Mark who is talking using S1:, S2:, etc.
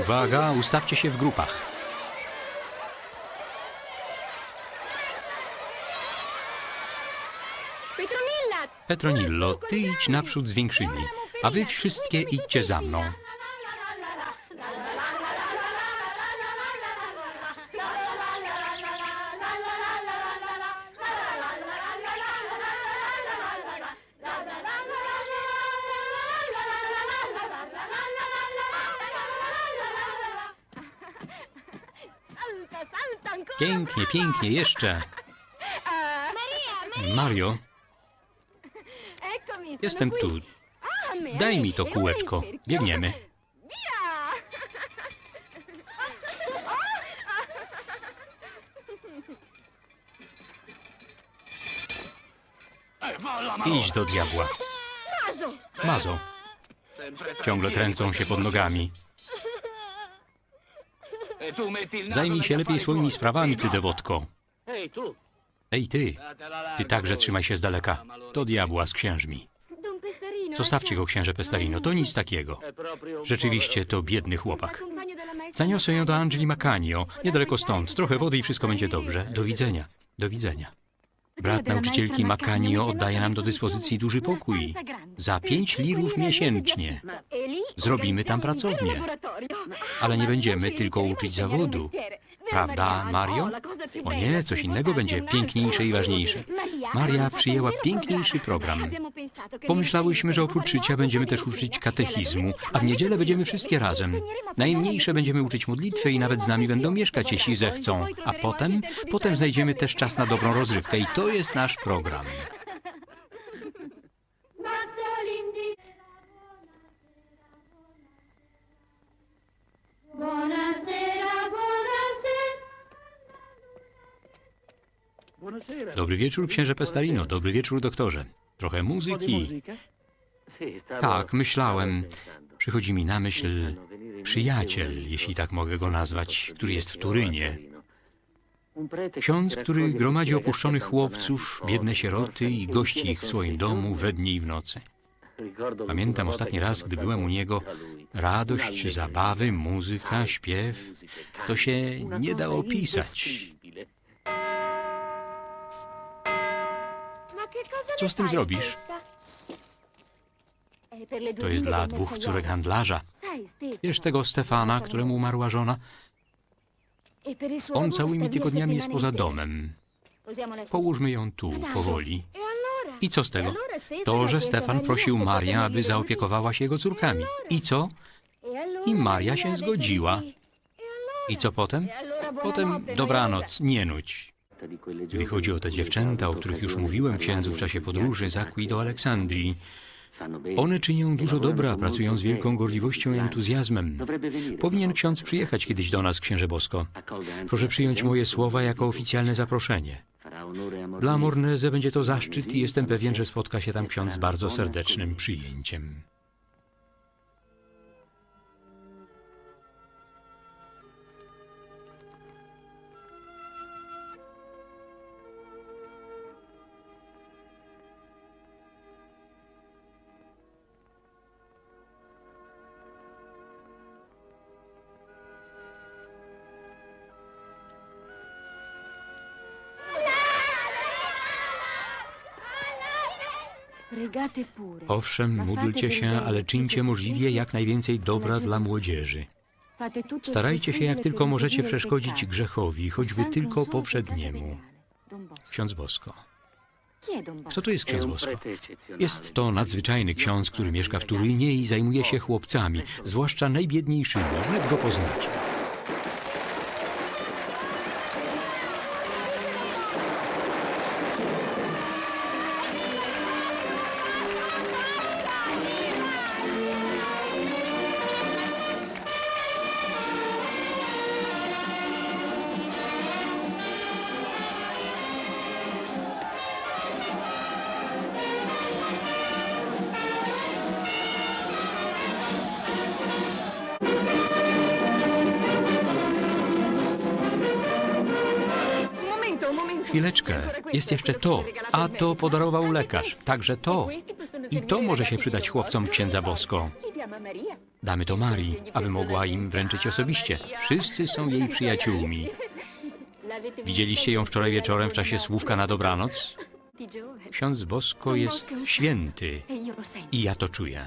S1: Uwaga, ustawcie się w grupach. Petronillo, ty idź naprzód z większymi, a wy wszystkie idźcie za mną. Pięknie, pięknie, jeszcze. Mario, jestem tu. Daj mi to kółeczko. Biegniemy. Idź do diabła. Mazo, ciągle tręcą się pod nogami. Zajmij się lepiej swoimi sprawami, ty dewotko. Ej, ty, ty także trzymaj się z daleka. Do diabła z księżmi. Zostawcie go, księże Pestarino, to nic takiego. Rzeczywiście to biedny chłopak. Zaniosę ją do Angeli Macanio, niedaleko stąd. Trochę wody i wszystko będzie dobrze. Do widzenia. Do widzenia. Brat nauczycielki Macanio oddaje nam do dyspozycji duży pokój. Za pięć lirów miesięcznie. Zrobimy tam pracownię. Ale nie będziemy tylko uczyć zawodu. Prawda, Mario? O nie, coś innego będzie piękniejsze i ważniejsze.
S2: Maria,
S1: przyjęła piękniejszy program. Pomyślałyśmy, że oprócz życia będziemy też uczyć katechizmu, a w niedzielę będziemy wszystkie razem. Najmniejsze będziemy uczyć modlitwy i nawet z nami będą mieszkać, jeśli zechcą. A potem, potem znajdziemy też czas na dobrą rozrywkę i to jest nasz program. Dobry wieczór, księże Pestarino. Dobry wieczór, doktorze. Trochę muzyki. Tak, myślałem. Przychodzi mi na myśl przyjaciel, jeśli tak mogę go nazwać, który jest w Turynie. Ksiądz, który gromadzi opuszczonych chłopców, biedne sieroty i gości ich w swoim domu we dnie i w nocy. Pamiętam ostatni raz, gdy byłem u niego. Radość, zabawy, muzyka, śpiew. To się nie da opisać. Co z tym zrobisz? To jest dla dwóch córek handlarza. Wiesz tego Stefana, któremu umarła żona? On całymi tygodniami jest poza domem. Połóżmy ją tu, powoli. I co z tego? To, że Stefan prosił Marię, aby zaopiekowała się jego córkami. I co? I Maria się zgodziła. I co potem? Potem dobranoc, nie nudź. Gdy chodzi o te dziewczęta, o których już mówiłem księdzu w czasie podróży z Akwi do Aleksandrii, one czynią dużo dobra, pracują z wielką gorliwością i entuzjazmem. Powinien ksiądz przyjechać kiedyś do nas, księże Bosko. Proszę przyjąć moje słowa jako oficjalne zaproszenie. Dla Morneze będzie to zaszczyt i jestem pewien, że spotka się tam ksiądz z bardzo serdecznym przyjęciem. Owszem, módlcie się, ale czyńcie możliwie jak najwięcej dobra dla młodzieży. Starajcie się jak tylko możecie przeszkodzić grzechowi, choćby tylko powszedniemu. Ksiądz Bosko. Co to jest ksiądz Bosko? Jest to nadzwyczajny ksiądz, który mieszka w Turynie i zajmuje się chłopcami, zwłaszcza najbiedniejszymi. Wnet go poznacie. Chwileczkę, jest jeszcze to, a to podarował lekarz, także to. I to może się przydać chłopcom księdza Bosko. Damy to Marii, aby mogła im wręczyć osobiście. Wszyscy są jej przyjaciółmi. Widzieliście ją wczoraj wieczorem w czasie słówka na dobranoc? Ksiądz Bosko jest święty i ja to czuję.